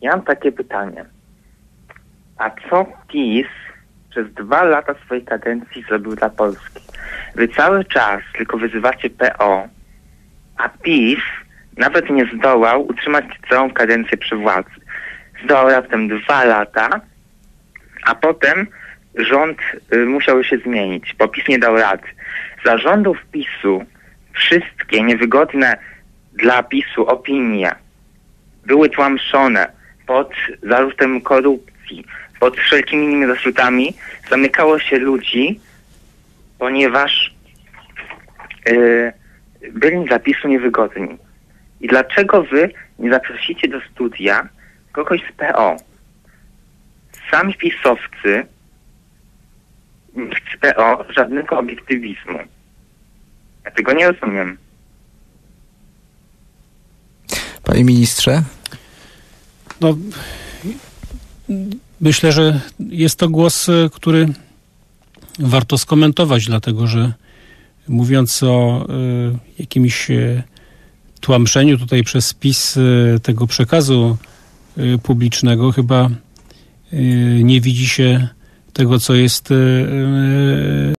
Ja mam takie pytanie. A co PiS przez dwa lata swojej kadencji zrobił dla Polski? Wy cały czas tylko wyzywacie PO, a PiS nawet nie zdołał utrzymać całą kadencję przy władzy. Zdołał raptem dwa lata, a potem rząd y, musiał się zmienić, bo PiS nie dał rady. Za rządów PiSu wszystkie niewygodne dla PiSu opinie były tłamszone pod zarzutem korupcji, pod wszelkimi innymi zarzutami. Zamykało się ludzi, ponieważ y, byli dla PiSu niewygodni. I dlaczego wy nie zaprosicie do studia kogoś z PO? Sami pisowcy nikt z PO żadnego obiektywizmu. Ja tego nie rozumiem. Panie ministrze? No, myślę, że jest to głos, e, który warto skomentować, dlatego że mówiąc o y, jakimś y, tłamszeniu tutaj przez spis y, tego przekazu publicznego, chyba nie widzi się tego, co jest